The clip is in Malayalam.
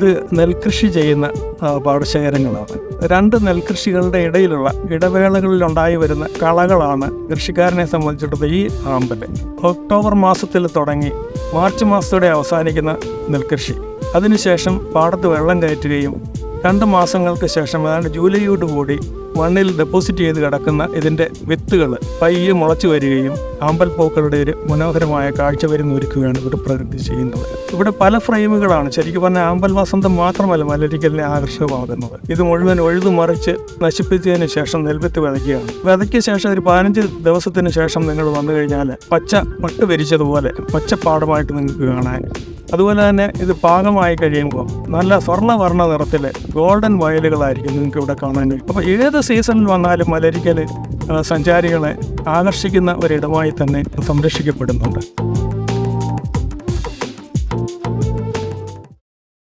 ഇത് നെൽകൃഷി ചെയ്യുന്ന പാടശേഖരങ്ങളാണ്. രണ്ട് നെൽകൃഷികളുടെ ഇടയിലുള്ള ഇടവേളകളിൽ ഉണ്ടായി വരുന്ന കളകളാണ് കൃഷിക്കാരനെ സംബന്ധിച്ചിടത്തോളം ഈ ആമ്പൽ. ഒക്ടോബർ മാസത്തിൽ തുടങ്ങി മാർച്ച് മാസത്തോടെ അവസാനിക്കുന്ന നെൽകൃഷി. അതിനുശേഷം പാടത്ത് വെള്ളം കയറ്റുകയും രണ്ട് മാസങ്ങൾക്ക് ശേഷം ഏതാണ്ട് ജൂലൈയോട് കൂടി മണ്ണിൽ ഡെപ്പോസിറ്റ് ചെയ്ത് കിടക്കുന്ന ഇതിന്റെ വിത്തുകൾ പയ്യെ മുളച്ചു വരികയും ആമ്പൽപ്പൂക്കളുടെ ഒരു മനോഹരമായ കാഴ്ച വരുന്ന ഒരുക്കുകയാണ് ഇവിടെ പ്രകൃതി ചെയ്യുന്നത്. ഇവിടെ പല ഫ്രെയിമുകളാണ്. ശരിക്കും പറഞ്ഞാൽ ആമ്പൽ വസന്തം മാത്രമല്ല മലരിക്കലിനെ ആകർഷകമാകുന്നത്. ഇത് മുഴുവൻ ഒഴുതു മറിച്ച് നശിപ്പിച്ചതിന് ശേഷം നെൽവിത്ത് വിതയ്ക്കുകയാണ്. വിതയ്ക്ക ശേഷം ഒരു പതിനഞ്ച് ദിവസത്തിന് ശേഷം നിങ്ങൾ വന്നു കഴിഞ്ഞാൽ പച്ച മട്ട് വിരിച്ചതുപോലെ പച്ചപ്പാടമായിട്ട് നിങ്ങൾക്ക് കാണാൻ അതുപോലെ തന്നെ ഇത് പാകമായി കഴിയുമ്പോൾ നല്ല സ്വർണവർണ നിറത്തിലെ ഗോൾഡൻ വയലുകളായിരിക്കും നിങ്ങൾക്ക് ഇവിടെ കാണാൻ കഴിയും. അപ്പോൾ ഏത് സീസണിൽ വന്നാലും മലരിക്കൽ സഞ്ചാരികളെ ആകർഷിക്കുന്ന ഒരിടമായി തന്നെ സംരക്ഷിക്കപ്പെടുന്നുണ്ട്.